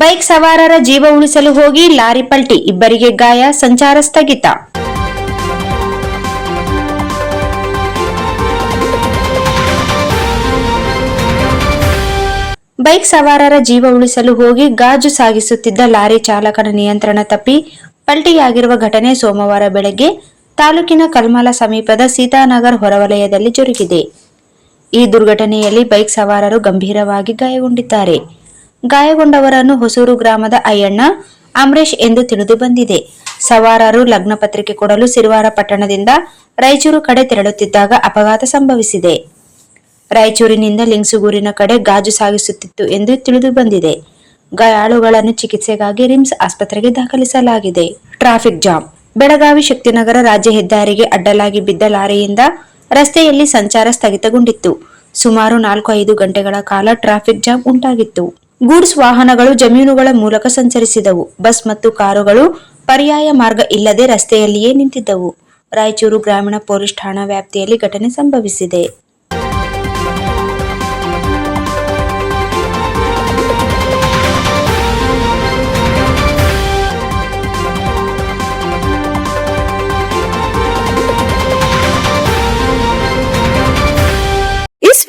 Bike ಸವಾರರ ಜೀವ ಉಳಿಸಲು ಹೋಗಿ ಲಾರಿ ಪಲ್ಟಿ, ಇಬ್ಬರಿಗೆ ಗಾಯ, ಸಂಚಾರ ಸ್ಥಗಿತ. ಬೈಕ್ ಸವಾರರ ಜೀವ ಉಳಿಸಲು ಹೋಗಿ ಗಾಜು ಸಾಗಿಸುತ್ತಿದ್ದ ಲಾರಿ ಚಾಲಕನ ನಿಯಂತ್ರಣ ತಪ್ಪಿ ಪಲ್ಟಿಯಾಗಿರುವ ಘಟನೆ ಸೋಮವಾರ ಬೆಳಗ್ಗೆ ತಾಲೂಕಿನ ಕಲ್ಮಲ ಸಮೀಪದ ಸೀತಾನಗರ್ ಹೊರವಲಯದಲ್ಲಿ ಜರುಗಿದೆ. ಈ ದುರ್ಘಟನೆಯಲ್ಲಿ ಬೈಕ್ ಸವಾರರು ಗಂಭೀರವಾಗಿ ಗಾಯಗೊಂಡಿದ್ದಾರೆ. ಗಾಯಗೊಂಡವರನ್ನು ಹೊಸೂರು ಗ್ರಾಮದ ಅಯ್ಯಣ್ಣ ಅಮರೇಶ್ ಎಂದು ತಿಳಿದು ಬಂದಿದೆ. ಸವಾರರು ಲಗ್ನ ಪತ್ರಿಕೆ ಕೊಡಲು ಸಿರುವಾರ ಪಟ್ಟಣದಿಂದ ರಾಯಚೂರು ಕಡೆ ತೆರಳುತ್ತಿದ್ದಾಗ ಅಪಘಾತ ಸಂಭವಿಸಿದೆ. ರಾಯಚೂರಿನಿಂದ ಲಿಂಗ್ಸುಗೂರಿನ ಕಡೆ ಗಾಜು ಸಾಗಿಸುತ್ತಿತ್ತು ಎಂದು ತಿಳಿದು ಬಂದಿದೆ. ಗಾಯಾಳುಗಳನ್ನು ಚಿಕಿತ್ಸೆಗಾಗಿ ರಿಮ್ಸ್ ಆಸ್ಪತ್ರೆಗೆ ದಾಖಲಿಸಲಾಗಿದೆ. Traffic jam. ಬೆಳಗಾವಿ ಶಕ್ತಿನಗರ ರಾಜ್ಯ ಹೆದ್ದಾರಿಗೆ ಅಡ್ಡಲಾಗಿ ಬಿದ್ದ ಲಾರಿಯಿಂದ ರಸ್ತೆಯಲ್ಲಿ ಸಂಚಾರ ಸ್ಥಗಿತಗೊಂಡಿತ್ತು. ಸುಮಾರು ನಾಲ್ಕು ಐದು ಗಂಟೆಗಳ ಕಾಲ ಟ್ರಾಫಿಕ್ ಜಾಮ್ ಉಂಟಾಗಿತ್ತು. ಗೂಡ್ಸ್ ವಾಹನಗಳು ಜಮೀನುಗಳ ಮೂಲಕ ಸಂಚರಿಸಿದವು. ಬಸ್ ಮತ್ತು ಕಾರುಗಳು ಪರ್ಯಾಯ ಮಾರ್ಗ ಇಲ್ಲದೆ ರಸ್ತೆಯಲ್ಲಿಯೇ ನಿಂತಿದ್ದವು. ರಾಯಚೂರು ಗ್ರಾಮೀಣ ಪೊಲೀಸ್ ಠಾಣಾ ವ್ಯಾಪ್ತಿಯಲ್ಲಿ ಘಟನೆ ಸಂಭವಿಸಿದೆ.